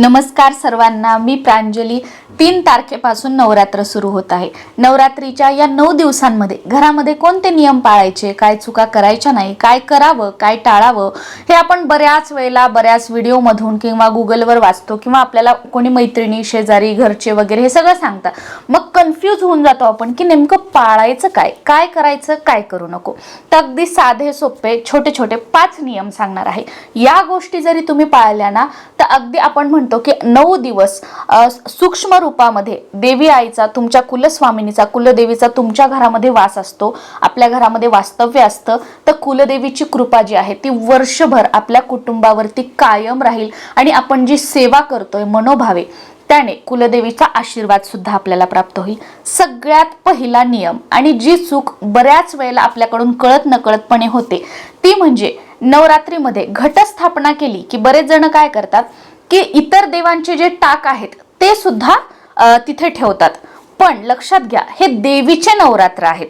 नमस्कार सर्वांना मी प्रांजली. तीन तारखेपासून नवरात्र सुरू होत आहे. नवरात्रीच्या या नऊ दिवसांमध्ये घरामध्ये कोणते नियम पाळायचे काय चुका करायच्या नाही काय करावं काय टाळावं हे आपण बऱ्याच वेळेला बऱ्याच व्हिडिओमधून किंवा गुगलवर वाचतो किंवा आपल्याला कोणी मैत्रिणी शेजारी घरचे वगैरे हे सगळं सांगतात. मग कन्फ्यूज होऊन जातो आपण की नेमकं पाळायचं काय? काय करायचं काय करू नको? तर अगदी साधे सोपे छोटे छोटे पाच नियम सांगणार आहे. या गोष्टी जरी तुम्ही पाळल्या ना तर अगदी आपण म्हणतो की नऊ दिवस सूक्ष्म रूपामध्ये देवी आईचा तुमच्या कुलस्वामिनीचा कुलदेवीचा तुमच्या घरामध्ये वास असतो आपल्या घरामध्ये वास्तव्य असतं तर कुलदेवीची कृपा जी आहे ती वर्षभर आपल्या कुटुंबावरती कायम राहील आणि आपण जी सेवा करतोय मनोभावे त्याने कुलदेवीचा आशीर्वाद सुद्धा आपल्याला प्राप्त होईल. सगळ्यात पहिला नियम आणि जी चूक बऱ्याच वेळेला आपल्याकडून कळत नकळतपणे होते ती म्हणजे नवरात्रीमध्ये घटस्थापना केली की बरेच जण काय करतात? की इतर देवांचे जे टाक आहेत ते सुद्धा तिथे ठेवतात. पण लक्षात घ्या हे देवीचे नवरात्र आहेत.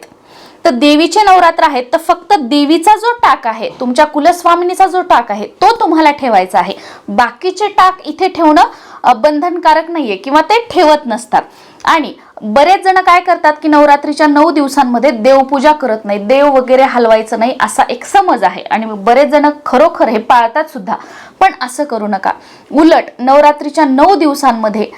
तर देवीचे नवरात्र आहेत तर फक्त देवीचा जो टाक आहे तुमच्या कुलस्वामिनीचा जो टाक आहे तो तुम्हाला ठेवायचा आहे. बाकीचे टाक इथे ठेवणं बंधनकारक नाहीये किंवा ते ठेवत नसतात. आणि बरेच जण काय करतात की नवरात्रीच्या नऊ दिवसांमध्ये देवपूजा करत नाही देव वगैरे हलवायचं नाही असा एक समज आहे. आणि बरेच जण खरोखर हे पाळतात सुद्धा. पण असं करू नका. उलट नवरात्रीच्या नऊ दिवसांमध्ये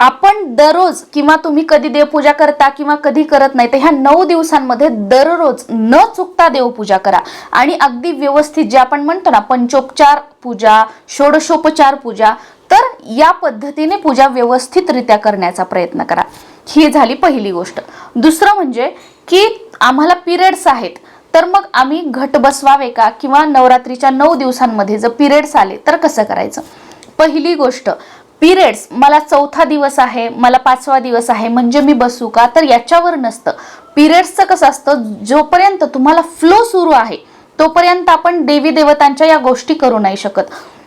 आपण दररोज किंवा तुम्ही कधी देवपूजा करता किंवा कधी करत नाही तर ह्या नऊ दिवसांमध्ये दररोज न चुकता देवपूजा करा. आणि अगदी व्यवस्थित जे आपण म्हणतो ना पंचोपचार पूजा षोडशोपचार पूजा तर या पद्धतीने पूजा व्यवस्थितरित्या करण्याचा प्रयत्न करा. ही झाली पहिली गोष्ट. दुसरं म्हणजे की आम्हाला पिरियड्स आहेत तर मग आम्ही घट बसवावे का किंवा नवरात्रीच्या नऊ दिवसांमध्ये जर पिरियड्स आले तर कसं करायचं? पहिली गोष्ट पिरियड्स मला चौथा दिवस आहे मला पाचवा दिवस आहे म्हणजे मी बसू का? तर याच्यावर नसतं. पिरियड्सचं कसं असतं जोपर्यंत तुम्हाला फ्लो सुरू आहे तोपर्यंत आपण देवी देवतांच्या या गोष्टी करू नाही शकत.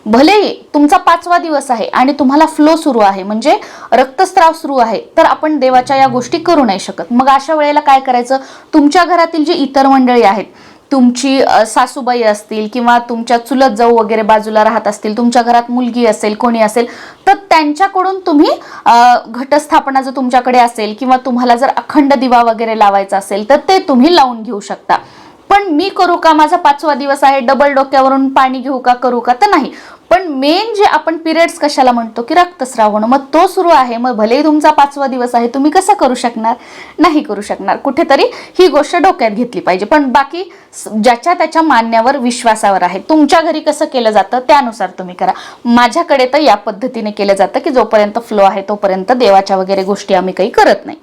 भलेही तुमचा पाचवा दिवस आहे आणि तुम्हाला फ्लो सुरू आहे म्हणजे रक्तस्राव सुरू आहे तर आपण देवाच्या या गोष्टी करू नाही शकत. मग अशा वेळेला काय करायचं? तुमच्या घरातील जी इतर मंडळी आहेत तुमची सासूबाई असतील किंवा तुमच्या चुलत जाऊ वगैरे बाजूला राहत असतील तुमच्या घरात मुलगी असेल कोणी असेल तर त्यांच्याकडून तुम्ही घटस्थापना जर तुमच्याकडे असेल किंवा तुम्हाला जर अखंड दिवा वगैरे लावायचा असेल तर ते तुम्ही लावून घेऊ शकता. पण मी करू का? माझा पाचवा दिवस आहे डबल डोक्यावरून पाणी घेऊ का करू का? तर नाही. पण मेन जे आपण पिरियड्स कशाला म्हणतो की रक्तस्राव होणं मग तो सुरू आहे. मग भलेही तुमचा पाचवा दिवस आहे तुम्ही कसं करू शकणार? नाही करू शकणार. कुठेतरी ही गोष्ट डोक्यात घेतली पाहिजे. पण बाकी ज्याच्या त्याच्या मान्यावर विश्वासावर आहे. तुमच्या घरी कसं केलं जातं त्यानुसार तुम्ही करा. माझ्याकडे तर या पद्धतीने केलं जातं की जोपर्यंत फ्लो आहे तोपर्यंत देवाच्या वगैरे गोष्टी आम्ही काही करत नाही.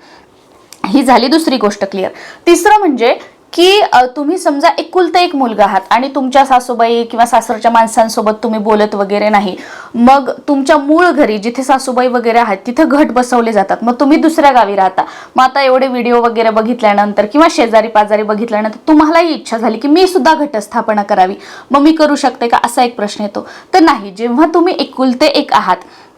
ही झाली दुसरी गोष्ट क्लिअर तिसरं म्हणजे की तुम्ही समजा एकुलता एक मुलगा आहात आणि तुमच्या सासूबाई किंवा सासरच्या माणसांसोबत तुम्ही बोलत वगैरे नाही मग तुमच्या मूळ घरी जिथे सासूबाई वगैरे आहेत तिथे घट बसवले जातात. मग तुम्ही दुसऱ्या गावी राहता. मग आता एवढे व्हिडिओ वगैरे बघितल्यानंतर किंवा शेजारी पाजारी बघितल्यानंतर तुम्हालाही इच्छा झाली की मी सुद्धा घटस्थापना करावी. मग मी करू शकते का? असा एक प्रश्न येतो. तर नाही जेव्हा तुम्ही एकुलते एक आहात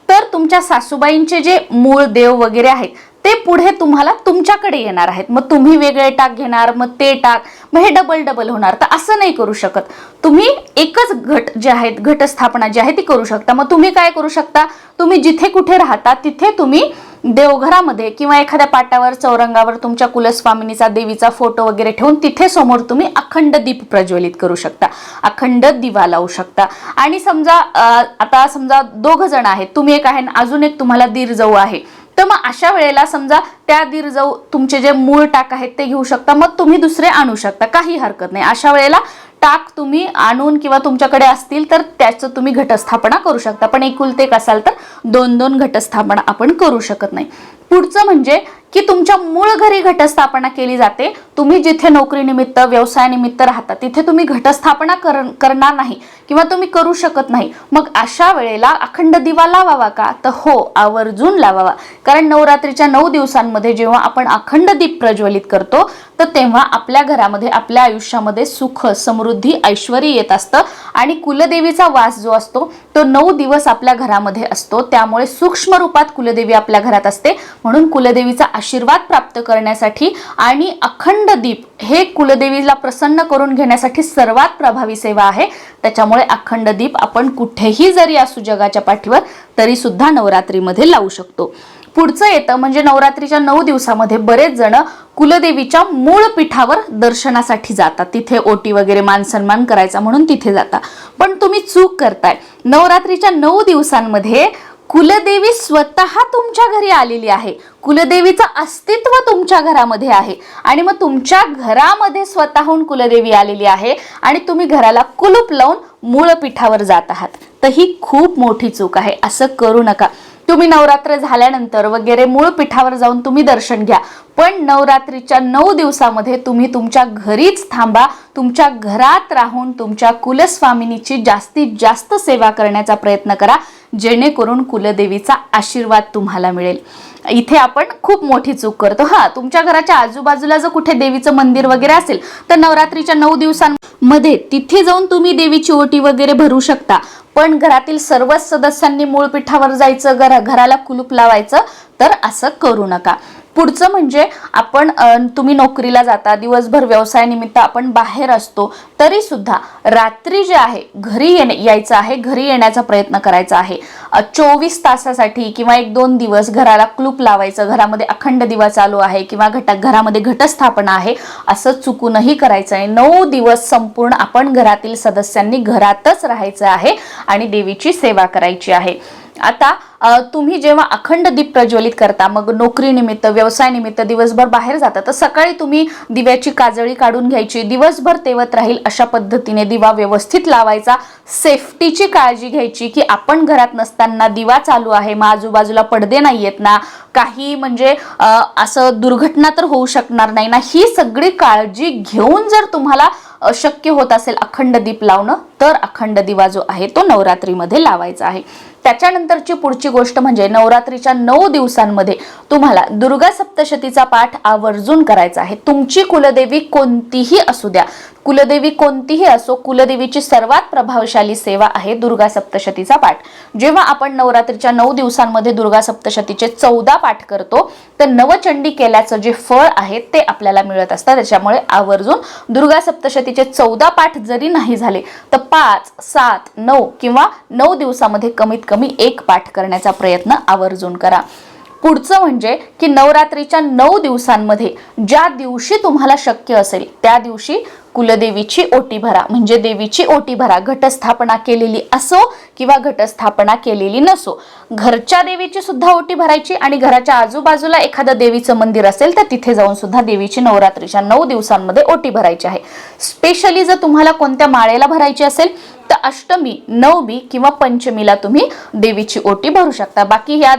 तर तुमच्या सासूबाईंचे जे मूळ देव वगैरे आहेत ते पुढे तुम्हाला तुमच्याकडे येणार आहेत. मग तुम्ही वेगळे टाक घेणार मग ते टाक मग हे डबल डबल होणार. तर असं नाही करू शकत. तुम्ही एकच घट जे आहेत घटस्थापना जी आहे ती करू शकता. मग तुम्ही काय करू शकता? तुम्ही जिथे कुठे राहता तिथे तुम्ही देवघरामध्ये किंवा एखाद्या पाटावर चौरंगावर तुमच्या कुलस्वामिनीचा देवीचा फोटो वगैरे ठेवून तिथे समोर तुम्ही अखंड दीप प्रज्वलित करू शकता. अखंड दिवा लावू शकता. आणि समजा आता समजा दोघ जण आहेत. तुम्ही एक आहे अजून एक तुम्हाला दीर जाऊ आहे. तर मग अशा वेळेला समजा त्या दीर जाऊ तुमचे जे मूळ टाक आहेत ते घेऊ शकता मग तुम्ही दुसरे आणू शकता काही हरकत नाही. अशा वेळेला टाक तुम्ही आणून किंवा तुमच्याकडे असतील तर त्याचं तुम्ही घटस्थापना करू शकता. पण एकुलते एक असाल तर दोन दोन घटस्थापना आपण करू शकत नाही. पुढचं म्हणजे की तुमच्या मूळ घरी घटस्थापना केली जाते. तुम्ही जिथे नोकरीनिमित्त व्यवसायानिमित्त राहता तिथे तुम्ही घटस्थापना कर करणार नाही किंवा तुम्ही करू शकत नाही. मग अशा वेळेला अखंड दिवा लावावा का? तर हो आवर्जून लावावा. कारण नवरात्रीच्या नऊ दिवसांमध्ये जेव्हा आपण अखंड दीप प्रज्वलित करतो तर तेव्हा आपल्या घरामध्ये आपल्या आयुष्यामध्ये सुख समृद्धी ऐश्वर येत असतं. आणि कुलदेवीचा वास जो असतो तो तो नऊ दिवस आपल्या घरामध्ये असतो. त्यामुळे सूक्ष्म रूपात कुलदेवी आपल्या घरात असते. म्हणून कुलदेवीचा आशीर्वाद प्राप्त करण्यासाठी आणि अखंड दीप हे कुलदेवीला प्रसन्न करून घेण्यासाठी सर्वात प्रभावी सेवा आहे. त्याच्यामुळे अखंड दीप आपण कुठेही जरी असू जगाच्या पाठीवर तरी सुद्धा नवरात्रीमध्ये लावू शकतो. पुढचं येतं म्हणजे नवरात्रीच्या नऊ दिवसामध्ये बरेच जण कुलदेवीच्या मूळ पीठावर दर्शनासाठी जातात. तिथे ओटी वगैरे मान सन्मान करायचा म्हणून तिथे जाता पण तुम्ही चूक करताय. नवरात्रीच्या नऊ दिवसांमध्ये कुलदेवी स्वतः तुमच्या घरी आलेली आहे. कुलदेवीचं अस्तित्व तुमच्या घरामध्ये आहे. आणि मग तुमच्या घरामध्ये स्वतःहून कुलदेवी आलेली आहे आणि तुम्ही घराला कुलूप लावून मूळ पीठावर जात आहात. तर ही खूप मोठी चूक आहे. असं करू नका. तुम्ही नवरात्र झाल्यानंतर वगैरे मूळ पीठावर जाऊन तुम्ही दर्शन घ्या. पण नवरात्रीच्या नऊ दिवसामध्ये तुम्ही तुमच्या घरीच थांबा. तुमच्या घरात राहून तुमच्या कुलस्वामिनीची जास्तीत जास्त सेवा करण्याचा प्रयत्न करा. जेणेकरून कुलदेवीचा आशीर्वाद तुम्हाला मिळेल. इथे आपण खूप मोठी चूक करतो. हा तुमच्या घराच्या आजूबाजूला जर कुठे देवीचं मंदिर वगैरे असेल तर नवरात्रीच्या नऊ दिवसांमध्ये तिथे जाऊन तुम्ही देवीची ओटी वगैरे भरू शकता. पण घरातील सर्वच सदस्यांनी मूळ पीठावर जायचं घरा घराला कुलूप लावायचं. तर असं करू नका. पुढचं म्हणजे आपण तुम्ही नोकरीला जाता दिवसभर व्यवसायानिमित्त आपण बाहेर असतो तरी सुद्धा रात्री जे आहे घरी येणे यायचं आहे घरी येण्याचा प्रयत्न करायचा आहे. चोवीस तासासाठी किंवा एक दोन दिवस घराला क्लूप लावायचं घरामध्ये अखंड दिवा चालू आहे किंवा घटा घरामध्ये घटस्थापना आहे असं चुकूनही करायचं आहे. नऊ दिवस संपूर्ण आपण घरातील सदस्यांनी घरातच राहायचं आहे आणि देवीची सेवा करायची आहे. आता तुम्ही जेव्हा अखंड दीप प्रज्वलित करता मग नोकरीनिमित्त व्यवसायानिमित्त दिवसभर बाहेर जाता तर सकाळी तुम्ही दिव्याची काजळी काढून घ्यायची दिवसभर तेवत राहील अशा पद्धतीने दिवा व्यवस्थित लावायचा सेफ्टीची काळजी घ्यायची की आपण घरात नसताना दिवा चालू आहे मग आजूबाजूला पडदे नाही आहेत ना काही म्हणजे असं दुर्घटना तर होऊ शकणार नाही ना ही सगळी काळजी घेऊन जर तुम्हाला शक्य होत असेल अखंड दीप लावणं तर अखंड दिवा जो आहे तो नवरात्रीमध्ये लावायचा आहे. त्याच्यानंतरची पुढची गोष्ट म्हणजे नवरात्रीच्या नऊ दिवसांमध्ये तुम्हाला दुर्गा सप्तशतीचा पाठ आवर्जून करायचा आहे. तुमची कुलदेवी कोणतीही असू द्या. कुलदेवी कोणतीही असो कुलदेवीची सर्वात प्रभावशाली सेवा आहे दुर्गा सप्तशतीचा पाठ. जेव्हा आपण नवरात्रीच्या नऊ दिवसांमध्ये दुर्गा सप्तशतीचे चौदा पाठ करतो तर नवचंडी केल्याचं जे फळ आहे ते आपल्याला मिळत असतं. त्याच्यामुळे आवर्जून दुर्गा सप्तशतीचे चौदा पाठ जरी नाही झाले तर पाच सात नऊ किंवा नऊ दिवसामध्ये कमीत कमी एक पाठ करण्याचा प्रयत्न आवर्जून करा. पुढचं म्हणजे की नवरात्रीच्या नऊ दिवसांमध्ये ज्या दिवशी तुम्हाला शक्य असेल त्या दिवशी कुलदेवीची ओटी भरा. म्हणजे देवीची ओटी भरा. घटस्थापना केलेली असो किंवा घटस्थापना केलेली नसो. घरच्या देवीची सुद्धा ओटी भरायची आणि घराच्या आजूबाजूला एखादं देवीचं मंदिर असेल तर तिथे जाऊन सुद्धा देवीची नवरात्रीच्या नऊ दिवसांमध्ये ओटी भरायची आहे. स्पेशली जर तुम्हाला कोणत्या माळेला भरायची असेल अष्टमी नवमी किंवा पंचमीला तुम्ही देवीची ओटी भरू शकता. बाकी ह्या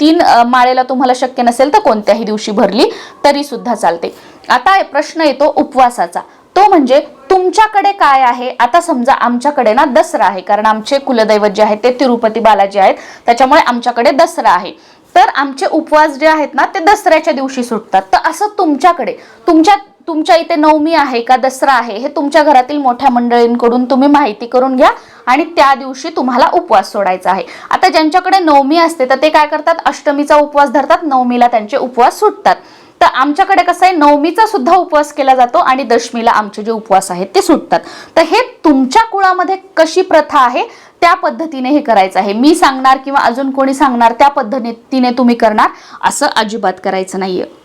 तीन माळेला तुम्हाला शक्य नसेल तर कोणत्याही दिवशी भरली तरी सुद्धा चालते. आता प्रश्न येतो उपवासाचा. तो म्हणजे तुमच्याकडे काय आहे? आता समजा आमच्याकडे ना दसरा आहे. कारण आमचे कुलदैवत जे आहेत ते तिरुपती बालाजी आहेत. त्याच्यामुळे आमच्याकडे दसरा आहे. तर आमचे उपवास जे आहेत ना ते दसऱ्याच्या दिवशी सुटतात. तर असं तुमच्याकडे तुमच्या तुमच्या इथे नवमी आहे का दसरा आहे हे तुमच्या घरातील मोठ्या मंडळींकडून तुम्ही माहिती करून घ्या आणि त्या दिवशी तुम्हाला उपवास सोडायचा आहे. आता ज्यांच्याकडे नवमी असते तर ते काय करतात? अष्टमीचा उपवास धरतात नवमीला त्यांचे उपवास सुटतात. तर आमच्याकडे कसं आहे? नवमीचा सुद्धा उपवास केला जातो आणि दशमीला आमचे जे उपवास आहेत ते सुटतात. तर हे तुमच्या कुळामध्ये कशी प्रथा आहे? त्या पद्धतीने हे करायचं आहे. मी सांगणार किंवा अजून कोणी सांगणार त्या पद्धतीने तुम्ही करणार असं अजिबात करायचं नाहीये.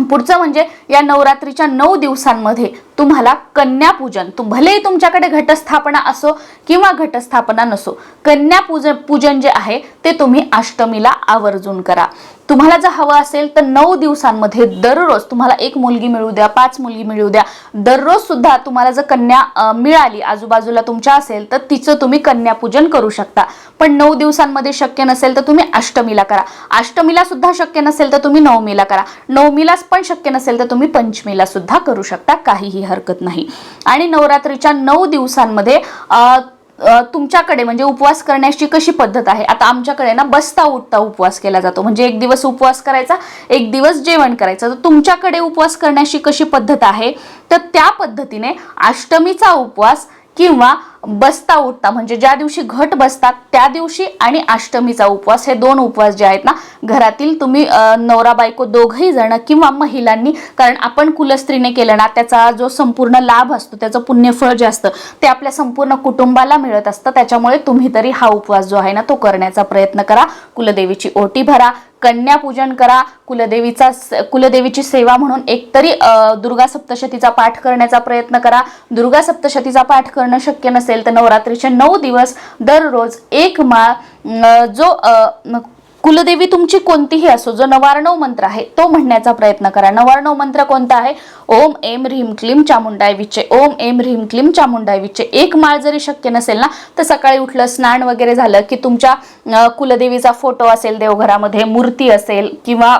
पुढचं म्हणजे या नवरात्रीच्या नऊ दिवसांमध्ये तुम्हाला कन्यापूजन तुम भलेही तुमच्याकडे घटस्थापना असो किंवा घटस्थापना नसो कन्यापूजन पूजन जे आहे ते तुम्ही अष्टमीला आवर्जून करा. तुम्हाला जर हवं असेल तर नऊ दिवसांमध्ये दररोज तुम्हाला एक मुलगी मिळू द्या पाच मुलगी मिळू द्या. दररोज सुद्धा तुम्हाला जर कन्या मिळाली आजूबाजूला तुमच्या असेल तर तिचं तुम्ही कन्यापूजन करू शकता. पण नऊ दिवसांमध्ये शक्य नसेल तर तुम्ही अष्टमीला करा. अष्टमीला सुद्धा शक्य नसेल तर तुम्ही नवमीला करा. नवमीलाच पण शक्य नसेल तर तुम्ही पंचमीला सुद्धा करू शकता काहीही हरकत नाही. आणि नवरात्रीच्या नऊ दिवसांमध्ये तुमच्याकडे म्हणजे उपवास करण्याची कशी पद्धत आहे? आता आमच्याकडे ना बसता उठता उपवास केला जातो. म्हणजे एक दिवस उपवास करायचा एक दिवस जेवण करायचं. तर तुमच्याकडे उपवास करण्याची कशी पद्धत आहे? तर त्या पद्धतीने अष्टमीचा उपवास किंवा बसता उठता म्हणजे ज्या दिवशी घट बसतात त्या दिवशी आणि अष्टमीचा उपवास हे दोन उपवास जे आहेत ना घरातील तुम्ही नवरा बायको दोघही जण किंवा महिलांनी कारण आपण कुलस्त्रीने केलं ना त्याचा जो संपूर्ण लाभ असतो त्याचं पुण्यफळ जे असतं ते आपल्या संपूर्ण कुटुंबाला मिळत असतं. त्याच्यामुळे तुम्ही तरी हा उपवास जो आहे ना तो करण्याचा प्रयत्न करा. कुलदेवीची ओटी भरा. कन्यापूजन करा कुलदेवीचा कुलदेवीची सेवा म्हणून एकतरी दुर्गा सप्तशतीचा पाठ करण्याचा प्रयत्न करा. दुर्गा सप्तशतीचा पाठ करणं शक्य नसेल तर नवरात्रीचे नऊ दिवस दररोज एक माळ जो कुलदेवी तुमची कोणतीही असो जो नवारणव मंत्र आहे तो म्हणण्याचा प्रयत्न करा. नवारणव मंत्र कोणता आहे? ओम एम ह्रीम क्लीम चामुंडाय विचे. ओम एम ह्रीम क्लीम चामुंडाय विचे. एक माळ जरी शक्य नसेल ना तर सकाळी उठलं स्नान वगैरे झालं की तुमच्या कुलदेवीचा फोटो असेल देवघरामध्ये मूर्ती असेल किंवा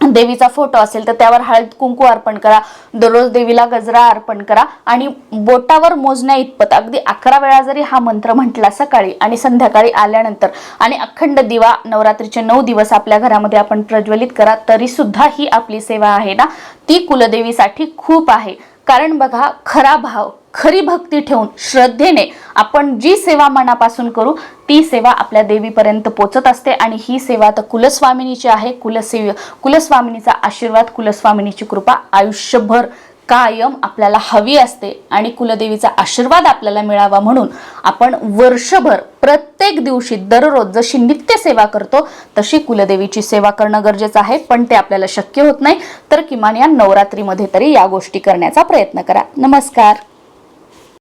देवीचा फोटो असेल तर त्यावर हळद कुंकू अर्पण करा. दररोज देवीला गजरा अर्पण करा. आणि बोटावर मोजण्या इतपत अगदी अकरा वेळा जरी हा मंत्र म्हटला सकाळी आणि संध्याकाळी आल्यानंतर आणि अखंड दिवा नवरात्रीचे नऊ दिवस आपल्या घरामध्ये आपण प्रज्वलित करा तरी सुद्धा ही आपली सेवा आहे ना. ती कुलदेवीसाठी खूप आहे. कारण बघा खरा भाव खरी भक्ती ठेवून श्रद्धेने आपण जी सेवा मनापासून करू ती सेवा आपल्या देवीपर्यंत पोचत असते. आणि ही सेवा तर कुलस्वामिनीची आहे. कुलसेव कुलस्वामिनीचा आशीर्वाद कुलस्वामिनीची कृपा आयुष्यभर कायम आपल्याला हवी असते. आणि कुलदेवीचा आशीर्वाद आपल्याला मिळावा म्हणून आपण वर्षभर प्रत्येक दिवशी दररोज जशी नित्य सेवा करतो तशी कुलदेवीची सेवा करणं गरजेचं आहे. पण ते आपल्याला शक्य होत नाही. तर किमान या नवरात्रीमध्ये तरी या गोष्टी करण्याचा प्रयत्न करा. नमस्कार.